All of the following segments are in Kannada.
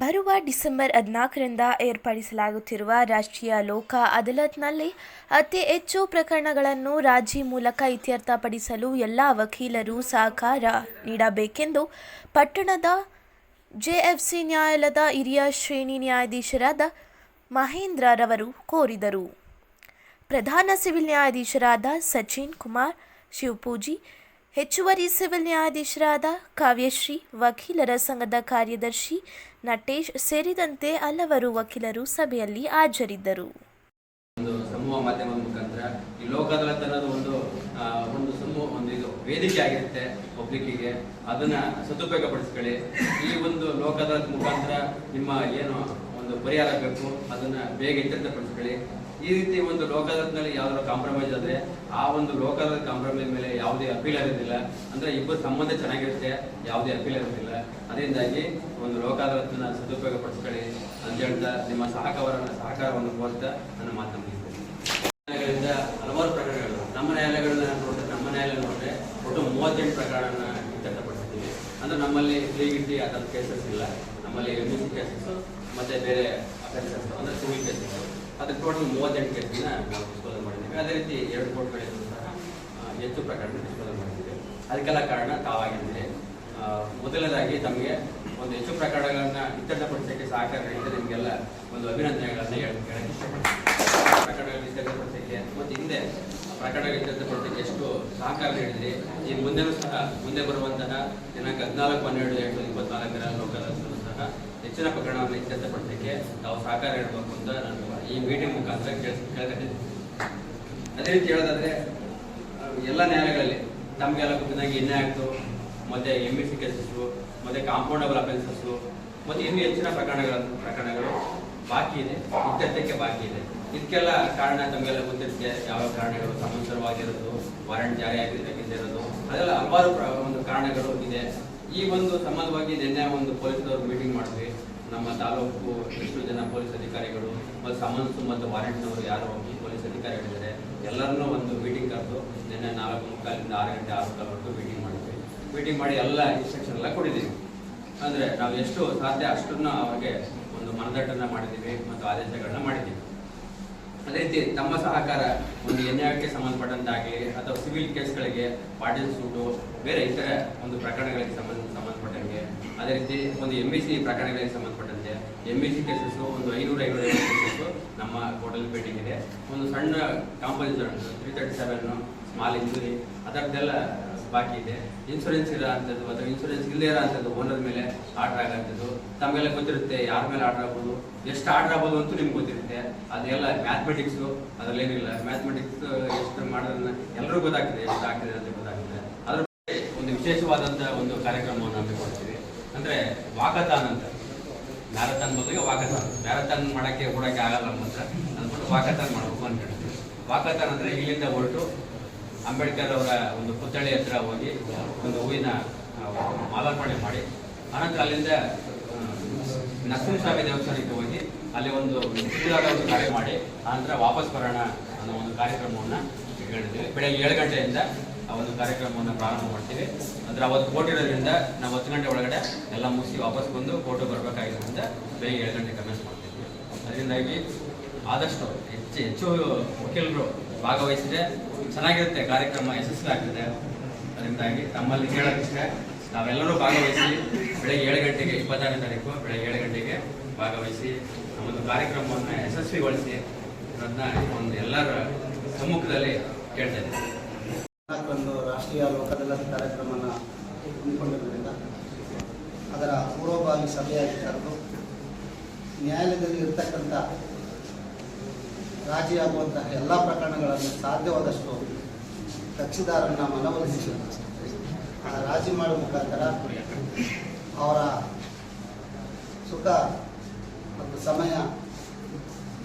ಬರುವ ಡಿಸೆಂಬರ್ ಹದಿನಾಲ್ಕರಿಂದ ಏರ್ಪಡಿಸಲಾಗುತ್ತಿರುವ ರಾಷ್ಟ್ರೀಯ ಲೋಕ ಅದಾಲತ್ನಲ್ಲಿ ಅತಿ ಹೆಚ್ಚು ಪ್ರಕರಣಗಳನ್ನು ರಾಜಿ ಮೂಲಕ ಇತ್ಯರ್ಥಪಡಿಸಲು ಎಲ್ಲ ವಕೀಲರು ಸಹಕಾರ ನೀಡಬೇಕೆಂದು ಪಟ್ಟಣದ ಜೆಎಫ್ಸಿ ನ್ಯಾಯಾಲಯದ ಹಿರಿಯ ಶ್ರೇಣಿ ನ್ಯಾಯಾಧೀಶರಾದ ಮಹೇಂದ್ರರವರು ಕೋರಿದರು. ಪ್ರಧಾನ ಸಿವಿಲ್ ನ್ಯಾಯಾಧೀಶರಾದ ಸಚಿನ್ ಕುಮಾರ್, ಶಿವಪೂಜಿ ಹೆಚ್ಚುವರಿ ಸಿವಿಲ್ ನ್ಯಾಯಾಧೀಶರಾದ ಕಾವ್ಯಶ್ರೀ, ವಕೀಲರ ಸಂಘದ ಕಾರ್ಯದರ್ಶಿ ನಟೇಶ್ ಸೇರಿದಂತೆ ಹಲವರು ವಕೀಲರು ಸಭೆಯಲ್ಲಿ ಹಾಜರಿದ್ದರು. ಒಂದು ಸಮೂಹ ಮಾಧ್ಯಮದ ಮುಖಾಂತರ ಈ ಲೋಕ ಒಂದು ಒಂದು ಸಮೂಹ, ಒಂದು ಇದು ವೇದಿಕೆ ಆಗಿರುತ್ತೆ ಪಬ್ಲಿಕ್ಕಿಗೆ. ಅದನ್ನ ಸದುಪಯೋಗ ಪಡಿಸ್ಕೊಳ್ಳಿ ಈ ಒಂದು ಲೋಕ ಮುಖಾಂತರ ನಿಮ್ಮ ಏನು ಒಂದು ಪರಿಹಾರ ಬೇಕು, ಅದನ್ನ ಬೇಗ ಇತ್ಯರ್ಥಪಡಿಸ್ಕೊಳ್ಳಿ. ಈ ರೀತಿ ಒಂದು ಲೋಕ ಅದಾಲತ್ನಲ್ಲಿ ಯಾವ್ದಾದ್ರು ಕಾಂಪ್ರಮೈಸ್ ಆದ್ರೆ ಆ ಒಂದು ಲೋಕದ ಕಾಂಪ್ರಮೈಸ್ ಮೇಲೆ ಯಾವುದೇ ಅಪೀಲ್ ಇರೋದಿಲ್ಲ. ಅಂದ್ರೆ ಇಬ್ಬರು ಸಂಬಂಧ ಚೆನ್ನಾಗಿರುತ್ತೆ, ಯಾವುದೇ ಅಪೀಲ್ ಇರೋದಿಲ್ಲ. ಅದರಿಂದಾಗಿ ಒಂದು ಲೋಕ ಅದಾಲತ್ನ ಸದುಪಯೋಗ ಪಡಿಸ್ಕೊಳ್ಳಿ ಅಂತ ಹೇಳ್ತಾ ನಿಮ್ಮ ಸಹಕಾರವನ್ನು ಸಹಕಾರವನ್ನು ಕೋರ್ತಾ ನನ್ನ ಮಾತು. ನ್ಯಾಯಾಲಯಗಳಿಂದ ಹಲವಾರು ಪ್ರಕರಣಗಳು, ನಮ್ಮ ನ್ಯಾಯಾಲಯಗಳನ್ನ ನೋಡಿದ್ರೆ ನಮ್ಮ ನ್ಯಾಯಾಲಯ ನೋಡಿದ್ರೆ ಒಟ್ಟು ಮೂವತ್ತೆಂಟು ಪ್ರಕರಣ ಇತ್ಯರ್ಥಪಡಿಸಿದ್ದೀವಿ. ಅಂದ್ರೆ ನಮ್ಮಲ್ಲಿ ಗಿಟ್ಟಿ ಆ ಕೇಸಸ್ ಇಲ್ಲ. ನಮ್ಮಲ್ಲಿ ಎಂ ಕೇಸಸ್ ಮತ್ತೆ ಬೇರೆ ಅಫೆನ್ಸಸ್ ಅಂದ್ರೆ ಸಿವಿಲ್ ಕೇಸಸ್ ಅದಕ್ಕೆ ಟೋಟಲ್ ಮೂವತ್ತೆಂಟು ಕೇಸನ್ನ ನಾವು ಡಿಸ್ಪೋಸಲ್ ಮಾಡಿದ್ದೀವಿ. ಅದೇ ರೀತಿ ಎರಡು ಕೋರ್ಟ್ಗಳಿಂದ ಸಹ ಹೆಚ್ಚು ಪ್ರಕರಣ ಡಿಸ್ಪೋಸಲ್ ಮಾಡಿದ್ದೀವಿ. ಅದಕ್ಕೆಲ್ಲ ಕಾರಣ ತಾವಾಗಿದ್ದರೆ ಮೊದಲನೇದಾಗಿ ತಮಗೆ ಒಂದು ಹೆಚ್ಚು ಪ್ರಕರಣಗಳನ್ನ ಇತ್ಯರ್ಥಪಡಿಸೋಕ್ಕೆ ಸಹಕಾರ ನೀಡಿದ್ರೆ ನಿಮಗೆಲ್ಲ ಒಂದು ಅಭಿನಂದನೆಗಳನ್ನು ಹೇಳಿ ಇಷ್ಟಪಡ್ತೀನಿ. ಇತ್ಯರ್ಥಪಡಿಸೋಕ್ಕೆ ಮತ್ತು ಹಿಂದೆ ಪ್ರಕರಣಗಳು ಇತ್ಯರ್ಥಪಡಿಸೋಕ್ಕೆ ಎಷ್ಟು ಸಹಕಾರ ನೀಡಿದ್ರಿ, ಈ ಮುಂದೆನೂ ಸಹ, ಮುಂದೆ ಬರುವಂತಹ ದಿನಾಂಕ ಹದಿನಾಲ್ಕು, ಹನ್ನೆರಡು ಎರಡು ಇಪ್ಪತ್ನಾಲ್ಕರ ಲೋಕದಲ್ಲೂ ಸಹ ಹೆಚ್ಚಿನ ಪ್ರಕರಣವನ್ನು ಇತ್ಯರ್ಥಪಡಿಸಲಿಕ್ಕೆ ತಾವು ಸಹಕಾರ ನೀಡಬೇಕು ಅಂತ ನಾನು ಈ ಮೀಟಿಂಗ್ ಮುಖಾಂತರ ಕೇಳ್ ಕೇಳ್ಕೊಂಡಿದ್ದೀನಿ ಅದೇ ರೀತಿ ಹೇಳೋದಾದ್ರೆ ಎಲ್ಲ ನ್ಯಾಯಾಲಯಗಳಲ್ಲಿ ತಮಗೆಲ್ಲ ಗೊತ್ತಿದ್ದಂಗೆ ಎನ್ ಆಕ್ಟು ಮತ್ತೆ ಎಂ ಎಸ್ ಸಿ ಕೇಸಸ್ಸು ಮತ್ತೆ ಕಾಂಪೌಂಡಬಲ್ ಅಫೆನ್ಸಸ್ಸು ಮತ್ತೆ ಇನ್ನೂ ಹೆಚ್ಚಿನ ಪ್ರಕರಣಗಳ, ಪ್ರಕರಣಗಳು ಬಾಕಿ ಇದೆ, ಇತ್ಯರ್ಥಕ್ಕೆ ಬಾಕಿ ಇದೆ. ಇದಕ್ಕೆಲ್ಲ ಕಾರಣ ತಮಗೆಲ್ಲ ಗೊತ್ತಿರುತ್ತೆ ಯಾವ ಕಾರಣಗಳು ಸಮಂತರವಾಗಿರೋದು, ವಾರಂಟ್ ಜಾರಿ ಆಗಿದ್ದಕ್ಕಿಂತ ಇರೋದು, ಅದೆಲ್ಲ ಹಲವಾರು ಒಂದು ಕಾರಣಗಳು ಇದೆ. ಈ ಒಂದು ಸಂಬಂಧವಾಗಿ ನಿನ್ನೆ ಒಂದು ಪೊಲೀಸರು ಮೀಟಿಂಗ್ ಮಾಡಿದ್ವಿ. ನಮ್ಮ ತಾಲೂಕು ಎಷ್ಟು ಜನ ಪೊಲೀಸ್ ಅಧಿಕಾರಿಗಳು ಮತ್ತು ಸಮನ್ಸು ಮತ್ತು ವಾರೆಂಟ್ನವರು ಯಾರು ಪೊಲೀಸ್ ಅಧಿಕಾರಿಗಳಿದ್ದಾರೆ, ಎಲ್ಲರನ್ನೂ ಒಂದು ಮೀಟಿಂಗ್ ಕರೆದು ನಿನ್ನೆ ನಾಲ್ಕು ಮುಕ್ಕಾಲಿಂದ ಆರು ಗಂಟೆ ಆರು ಕಾಲವರೆಗೂ ಮೀಟಿಂಗ್ ಮಾಡಿದ್ವಿ. ಮೀಟಿಂಗ್ ಮಾಡಿ ಎಲ್ಲ ಇನ್ಸ್ಟ್ರಕ್ಷನ್ ಎಲ್ಲ ಕೊಟ್ಟಿದ್ದೀವಿ. ಅಂದರೆ ನಾವು ಎಷ್ಟು ಸಾಧ್ಯ ಅಷ್ಟನ್ನು ಅವರಿಗೆ ಒಂದು ಮನದಟ್ಟನ್ನ ಮಾಡಿದ್ದೀವಿ ಮತ್ತು ಆದೇಶಗಳನ್ನ ಮಾಡಿದ್ದೀವಿ. ಅದೇ ರೀತಿ ತಮ್ಮ ಸಹಕಾರ ಒಂದು ಎನ್ಐಕ್ಕೆ ಸಂಬಂಧಪಟ್ಟಂತಾಗಲಿ ಅಥವಾ ಸಿವಿಲ್ ಕೇಸ್ಗಳಿಗೆ ಪಾಟೀಲ್ ಸೂಟು ಬೇರೆ ಇತರೆ ಒಂದು ಪ್ರಕರಣಗಳಿಗೆ ಸಂಬಂಧ ಸಂಬಂಧಪಟ್ಟಂಗೆ ಅದೇ ರೀತಿ ಒಂದು ಎಂ ಸಿ ಪ್ರಕರಣಗಳಿಗೆ ಸಂಬಂಧಪಟ್ಟಂತೆ ಎಂ ಸಿ ಕೇಸಸ್ ಒಂದು ಐನೂರ ಐನೂರ ಕೇಸಸ್ ನಮ್ಮ ಕೋರ್ಟಲ್ಲಿ ಪೆಂಡಿಂಗ್ ಇದೆ. ಒಂದು ಸಣ್ಣ composition three thirty seven small injury ಅದರದ್ದೆಲ್ಲ ಬಾಕಿ ಇದೆ. ಇನ್ಶೂರೆನ್ಸ್ ಇರೋ ಅಂಥದ್ದು ಅಥವಾ ಇನ್ಶೂರೆನ್ಸ್ ಇಲ್ಲದೇ ಇರೋಂಥದ್ದು ಓನರ್ ಮೇಲೆ ಆರ್ಡರ್ ಆಗೋಂಥದ್ದು. ತಮಗೆಲ್ಲ ಗೊತ್ತಿರುತ್ತೆ ಯಾರ ಮೇಲೆ ಆರ್ಡರ್ ಆಗ್ಬೋದು, ಎಷ್ಟು ಆರ್ಡರ್ ಆಗ್ಬೋದು ಅಂತೂ ನಿಮ್ಗೆ ಗೊತ್ತಿರುತ್ತೆ. ಅದೆಲ್ಲ ಮ್ಯಾಥಮೆಟಿಕ್ಸು ಅದರಲ್ಲೇನಿಲ್ಲ. ಮ್ಯಾಥಮೆಟಿಕ್ಸ್ ಎಷ್ಟು ಮಾಡೋದನ್ನ ಎಲ್ಲರೂ ಗೊತ್ತಾಗ್ತದೆ, ಎಷ್ಟು ಆಗ್ತಿದೆ ಅಂತ ಗೊತ್ತಾಗ್ತದೆ. ಅದ್ರ ಒಂದು ವಿಶೇಷವಾದಂಥ ಒಂದು ಕಾರ್ಯಕ್ರಮವನ್ನು ಹಮ್ಮಿಕೊಳ್ತೀವಿ ಅಂದರೆ ವಾಕತಾನ್ ಅಂತ. ಮ್ಯಾರಥಾನ್ ಬದಲಿಗೆ ವಾಕತಾನ್ ಮ್ಯಾರಥಾನ್ ಮಾಡೋಕ್ಕೆ ಓಡೋಕ್ಕೆ ಆಗಲ್ಲ ಅಂತ ಅಂದ್ಬಿಟ್ಟು ವಾಕತಾನ್ ಮಾಡಬೇಕು ಅಂತ ಹೇಳಿದ್ವಿ ವಾಕತಾನ್ ಅಂದರೆ ಇಲ್ಲಿಂದ ಹೊರಟು ಅಂಬೇಡ್ಕರ್ ಅವರ ಒಂದು ಪುತ್ಥಳಿ ಹತ್ರ ಹೋಗಿ ಒಂದು ಹೂವಿನ ಮಾಲಾರ್ಪಣೆ ಮಾಡಿ, ಆನಂತರ ಅಲ್ಲಿಂದ ನರಸಿಂಹಸ್ವಾಮಿ ದೇವಸ್ಥಾನಕ್ಕೆ ಹೋಗಿ ಅಲ್ಲಿ ಒಂದು ಒಂದು ಕಾರ್ಯ ಮಾಡಿ, ಆನಂತರ ವಾಪಸ್ ಬರೋಣ ಅನ್ನೋ ಒಂದು ಕಾರ್ಯಕ್ರಮವನ್ನು ಇಟ್ಕೊಂಡಿದ್ದೀವಿ ಬೆಳಗ್ಗೆ ಏಳು ಗಂಟೆಯಿಂದ ಆ ಒಂದು ಕಾರ್ಯಕ್ರಮವನ್ನು ಪ್ರಾರಂಭ ಮಾಡ್ತೀವಿ. ಅಂದರೆ ಅವತ್ತು ಕೋರ್ಟ್ ಇರೋದ್ರಿಂದ ನಾವು ಹತ್ತು ಗಂಟೆ ಒಳಗಡೆ ಎಲ್ಲ ಮುಗಿಸಿ ವಾಪಸ್ ಬಂದು ಫೋಟೋ ಬರಬೇಕಾಗಿರೋದ್ರಿಂದ ಬೆಳಗ್ಗೆ ಏಳು ಗಂಟೆ ಕಮೆಂಟ್ ಮಾಡ್ತಿದ್ವಿ. ಅದರಿಂದಾಗಿ ಆದಷ್ಟು ಹೆಚ್ಚು ಹೆಚ್ಚು ವಕೀಲರು ಭಾಗವಹಿಸಿದ್ರೆ ಚೆನ್ನಾಗಿರುತ್ತೆ, ಕಾರ್ಯಕ್ರಮ ಯಶಸ್ವಿ ಆಗ್ತದೆ ಅದರಿಂದಾಗಿ ತಮ್ಮಲ್ಲಿ ಕೇಳೋದಿಷ್ಟೇ, ನಾವೆಲ್ಲರೂ ಭಾಗವಹಿಸಿ ಬೆಳಗ್ಗೆ ಏಳು ಗಂಟೆಗೆ, ಇಪ್ಪತ್ತಾರನೇ ತಾರೀಕು ಬೆಳಗ್ಗೆ ಏಳು ಗಂಟೆಗೆ ಭಾಗವಹಿಸಿ ನಮ್ಮೊಂದು ಕಾರ್ಯಕ್ರಮವನ್ನು ಯಶಸ್ವಿಗೊಳಿಸಿ ಅದನ್ನ ಒಂದು ಎಲ್ಲರ ಸಮ್ಮುಖದಲ್ಲಿ ಕೇಳ್ತಾ ಇದ್ದೀನಿ. ಒಂದು ರಾಷ್ಟ್ರೀಯ ಲೋಕದಲ್ಲದ ಕಾರ್ಯಕ್ರಮನ ಹಮ್ಮಿಕೊಂಡಿರುವುದರಿಂದ ಅದರ ಪೂರ್ವಭಾವಿ ಸಭೆಯಾಗಿ ಕರೆದು ನ್ಯಾಯಾಲಯದಲ್ಲಿ ಇರತಕ್ಕಂಥ ರಾಜಿಯಾಗುವಂತಹ ಎಲ್ಲ ಪ್ರಕರಣಗಳನ್ನು ಸಾಧ್ಯವಾದಷ್ಟು ಕಕ್ಷಿದಾರನ್ನ ಮನವೊಲಿಸಿ ರಾಜಿ ಮಾಡುವ ಮುಖಾಂತರ ಅವರ ಸುಖ ಮತ್ತು ಸಮಯ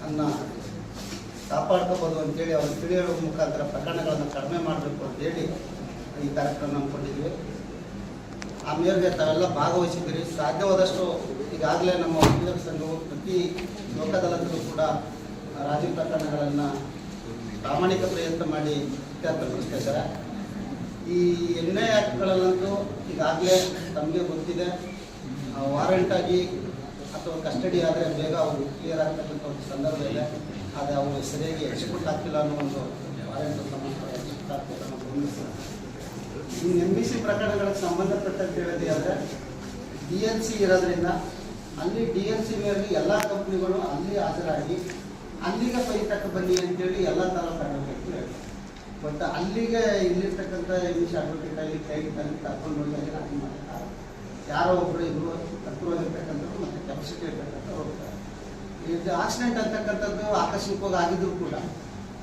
ಅನ್ನ ಕಾಪಾಡ್ಕೋಬೋದು ಅಂತೇಳಿ ಅವರು ತಿಳಿಯುವ ಮುಖಾಂತರ ಪ್ರಕರಣಗಳನ್ನು ಕಡಿಮೆ ಈ ಕಾರ್ಯಕ್ರಮ ಹಮ್ಮಿಕೊಂಡಿದ್ವಿ ಆ ಮೇರೆಗೆ ತಾವೆಲ್ಲ ಭಾಗವಹಿಸಿದ್ದೀರಿ. ಸಾಧ್ಯವಾದಷ್ಟು ಈಗಾಗಲೇ ನಮ್ಮ ವಕೀಲರ ಸಂಘವು ಪ್ರತಿ ಲೋಕದಲ್ಲೂ ಕೂಡ ರಾಜ್ಯ ಪ್ರಕರಣಗಳನ್ನು ಪ್ರಾಮಾಣಿಕ ಪ್ರಯತ್ನ ಮಾಡಿ ಇತ್ಯರ್ಥಪಡಿಸ್ತಾ ಇದ್ದಾರೆ ಈ ಎಣ್ಣೆ ಆ್ಯಕ್ಟ್ಗಳಲ್ಲಂತೂ ಈಗಾಗಲೇ ತಮಗೆ ಗೊತ್ತಿದೆ. ವಾರಂಟಾಗಿ ಅಥವಾ ಕಸ್ಟಡಿ ಆದರೆ ಬೇಗ ಅವರು ಕ್ಲಿಯರ್ ಆಗ್ತಕ್ಕಂಥ ಒಂದು ಸಂದರ್ಭ ಇದೆ. ಆದರೆ ಅವರು ಸರಿಯಾಗಿ ಎಕ್ಸಿಕ್ಯೂಟ್ ಆಗ್ತಿಲ್ಲ ಅನ್ನೋ ಒಂದು ವಾರೆಂಟ್ ಸಂಬಂಧ ಎಕ್ಸಿಕ್ಯೂಟ್ ಆಗ್ತಿಲ್ಲ ಅನ್ನೋ ಈ ಎಂ ಬಿ ಸಿ ಪ್ರಕರಣಗಳಿಗೆ ಸಂಬಂಧಪಟ್ಟಂತೆ ಹೇಳಿದೆ ಆದರೆ ಡಿ ಎನ್ ಸಿ ಇರೋದ್ರಿಂದ ಅಲ್ಲಿ ಡಿ ಎನ್ ಸಿ ಮೇಲೆ ಎಲ್ಲ ಕಂಪ್ನಿಗಳು ಅಲ್ಲಿ ಹಾಜರಾಗಿ ಅಲ್ಲಿಗೆ ಫೈ ತಕ್ಕ ಬನ್ನಿ ಅಂತೇಳಿ ಎಲ್ಲ ಥರ ಹೇಳ್ತಾರೆ ಬಟ್ ಅಲ್ಲಿಗೆ ಇಲ್ಲಿರ್ತಕ್ಕಂಥ ಇಂಗ್ಲೀಷ್ ಅಡ್ವೊಕೇಟ್ ಆಗಿ ಕ್ಲೈಂಟ್ ಅಲ್ಲಿ ಕರ್ಕೊಂಡು ಹೋಗಿ ಅಲ್ಲಿ ಮಾಡ್ತಾರೆ ಯಾರೋ ಒಬ್ಬರು ಇಬ್ಬರು ಹತ್ತಿರವಾಗಿರ್ತಕ್ಕಂಥವ್ರು ಮತ್ತು ಕೆಪಾಸಿಟಿ ಇರ್ತಕ್ಕಂಥ ಹೋಗ್ತಾರೆ. ಇದು ಆಕ್ಸಿಡೆಂಟ್ ಅಂತಕ್ಕಂಥದ್ದು ಆಕಸ್ಮಿಕವಾಗಿ ಆಗಿದ್ರು ಕೂಡ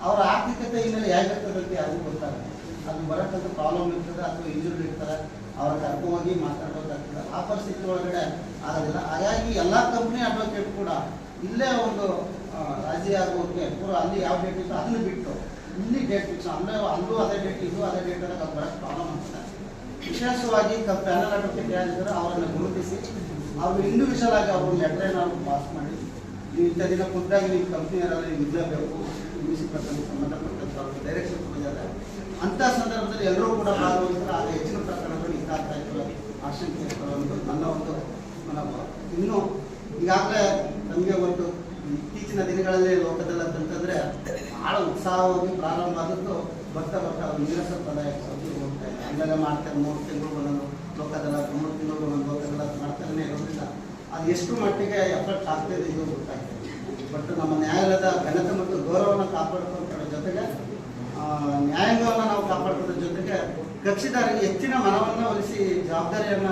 ಅವರ ಆರ್ಥಿಕತೆ ಹಿನ್ನೆಲೆ ಹೇಗಿರ್ತದೆ ಅಂತ ಯಾರಿಗೂ ಗೊತ್ತಾಗುತ್ತೆ ಅದು ಬರೋಕ್ಕಂತ ಪ್ರಾಬ್ಲಮ್ ಇರ್ತದೆ ಅಥವಾ ಇಂಜುರಿ ಇರ್ತಾರೆ ಅವ್ರ ಕರ್ಕೊಂಡೋಗಿ ಮಾತಾಡ್ಬೇಕಾಗ್ತದೆ. ಆ ಪರಿಸ್ಥಿತಿ ಒಳಗಡೆ ಆಗೋದಿಲ್ಲ. ಹಾಗಾಗಿ ಎಲ್ಲ ಕಂಪ್ನಿ ಅಡ್ವೊಕೇಟ್ ಕೂಡ ಇಲ್ಲೇ ಒಂದು ರಾಜಿ ಆಗೋಕೆ ಪೂರ ಅಲ್ಲಿ ಯಾವ ಡೇಟ್ ಇತ್ತು ಅದನ್ನು ಬಿಟ್ಟು ಇಲ್ಲಿ ಡೇಟ್ ಫಿಕ್ಸ್ ಅಂದರೆ ಅಲ್ಲೂ ಅದೇ ಡೇಟ್ ಇದು ಅದೇ ಡೇಟ್ ಅದು ಬರೋಕ್ಕೆ ಪ್ರಾಬ್ಲಮ್ ಆಗ್ತದೆ. ವಿಶೇಷವಾಗಿ ಪ್ಯಾನಲ್ ಅಡ್ವೊಕೇಟ್ ಯಾರಿದ್ದಾರೆ ಅವರನ್ನು ಗುರುತಿಸಿ, ಅವರು ಇಂಡಿವಿಜುವಲ್ ಆಗಿ ಅವರು ಲೆಟರ್ ಏನಾದ್ರು ಪಾಸ್ ಮಾಡಿ, ನೀವು ಇಂಥ ದಿನ ಖುದ್ದಾಗಿ ನೀವು ಕಂಪ್ನಿಯರಲ್ಲಿ ನೀವು ಇಂಗ್ಲೀಷ್ ಪ್ರಕರಣ ಸಂಬಂಧಪಟ್ಟಂತ ಡೈರೆಕ್ಷನ್ ಕೊಟ್ಟಿದ್ದಾರೆ. ಅಂಥ ಸಂದರ್ಭದಲ್ಲಿ ಎಲ್ಲರೂ ಕೂಡ ಭಾಗವಹಿಸಿದ್ರೆ ಆಗ ಹೆಚ್ಚಿನ ಪ್ರಕರಣಗಳು ಇದಾಗ್ತಾ ಇರ್ತವೆ. ಆಶಂಕೆ ಇರ್ತವೆ ನನ್ನ ಒಂದು ಮನೋಭಾವ. ಇನ್ನು ಈಗಾಗಲೇ ನಮಗೆ ಒಂದು ಇತ್ತೀಚಿನ ದಿನಗಳಲ್ಲಿ ಲೋಕದಲ್ಲಿ ಅಂತಂತಂದ್ರೆ ಬಹಳ ಉತ್ಸಾಹವಾಗಿ ಪ್ರಾರಂಭ ಆದದ್ದು ಬರ್ತಾ ಬರ್ತಾ ಒಂದು ನೀರಸ ಪದಾಯ ಮಾಡ್ತಾರೆ, ಮೂರು ತಿಂಗಳು ಒಂದೊಂದು ಲೋಕದಲ್ಲ ಮೂರು ತಿಂಗಳು ಒಂದೊಂದು ಲೋಕದಲ್ಲ ಮಾಡ್ತಾನೆ ಇರೋದ್ರಿಂದ ಅದು ಎಷ್ಟು ಮಟ್ಟಿಗೆ ಎಫೆಕ್ಟ್ ಆಗ್ತಿದೆ ಇದು ಗೊತ್ತಾಗ್ತದೆ ಬಟ್ ನಮ್ಮ ನ್ಯಾಯಾಲಯದ ಘನತೆ ಮತ್ತು ಗೌರವವನ್ನು ಕಾಪಾಡಿಕೊಂಡ ಜೊತೆಗೆ ನ್ಯಾಯಾಂಗವನ್ನು ನಾವು ಕಾಪಾಡ್ಕೊಳ್ಳೋದ್ರ ಜೊತೆಗೆ ಕಕ್ಷಿದಾರರಿಗೆ ಹೆಚ್ಚಿನ ಮನವನ್ನು ಒಲಿಸಿ ಜವಾಬ್ದಾರಿಯನ್ನ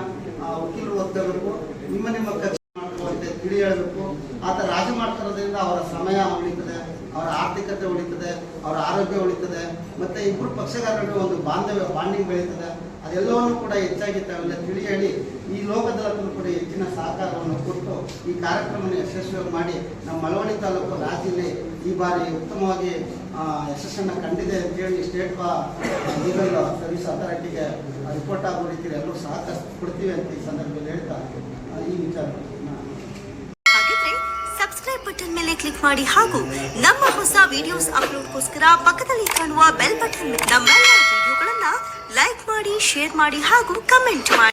ವಕೀಲರು ಒತ್ತಬೇಕು ನಿಮ್ಮ ನಿಮ್ಮ ಕಕ್ಷಿ ಮಾಡ್ಕೊಳ್ಳುವಂತೆ ತಿಳಿ ಹೇಳಬೇಕು. ಆತ ರಾಜಿ ಮಾಡ್ತಿರೋದ್ರಿಂದ ಅವರ ಸಮಯ ಉಳಿತದೆ, ಅವರ ಆರ್ಥಿಕತೆ ಉಳಿತದೆ, ಅವರ ಆರೋಗ್ಯ ಉಳಿತದೆ, ಮತ್ತೆ ಇಬ್ಬರು ಪಕ್ಷಗಾರರು ಒಂದು ಬಾಂಧವ್ಯ, ಬಾಂಡಿಂಗ್ ಬೆಳೀತದೆ. ಅದೆಲ್ಲವನ್ನು ಕೂಡ ಹೆಚ್ಚಾಗಿ ತಾವೆಲ್ಲ ತಿಳಿ ಹೇಳಿ ಈ ಲೋಕದಲ್ಲೂ ಕೂಡ ಹೆಚ್ಚಿನ ಕೊಟ್ಟು ಈ ಕಾರ್ಯಕ್ರಮವನ್ನು ಯಶಸ್ವಿಯಾಗಿ ಮಾಡಿ ನಮ್ಮ ಮಳವಣಿ ತಾಲೂಕು ರಾಜ್ಯದಲ್ಲಿ ಈ ಬಾರಿ ಉತ್ತಮವಾಗಿ ಯಶಸ್ಸನ್ನು ಕಂಡಿದೆ ಅಂತೇಳಿ ಸ್ಟೇಟ್ ಲೀಗಲ್ ಸರ್ವಿಸ್ ಅಥಾರಿಟಿಗೆ ರಿಪೋರ್ಟ್ ಆಗೋ ರೀತಿಯಲ್ಲಿ ಎಲ್ಲರೂ ಸಾಕಷ್ಟು ಕೊಡ್ತೀವಿ ಅಂತ ಈ ಸಂದರ್ಭದಲ್ಲಿ ಹೇಳ್ತಾ ಈ ವಿಚಾರ ಸಬ್ಸ್ಕ್ರೈಬ್ ಬಟನ್ ಮೇಲೆ ಕ್ಲಿಕ್ ಮಾಡಿ ಹಾಗೂ ನಮ್ಮ ಹೊಸ ವಿಡಿಯೋಸ್ ಅಪ್ಲೋಡ್ಗೋಸ್ಕರ ಪಕ್ಕದಲ್ಲಿ ಕಾಣುವ ಬೆಲ್ ಬಟನ್ ನಮ್ಮೆಲ್ಲ ವಿಡಿಯೋಗಳನ್ನ ಲೈಕ್ ಮಾಡಿ ಶೇರ್ ಮಾಡಿ ಹಾಗೂ ಕಮೆಂಟ್ ಮಾಡಿ.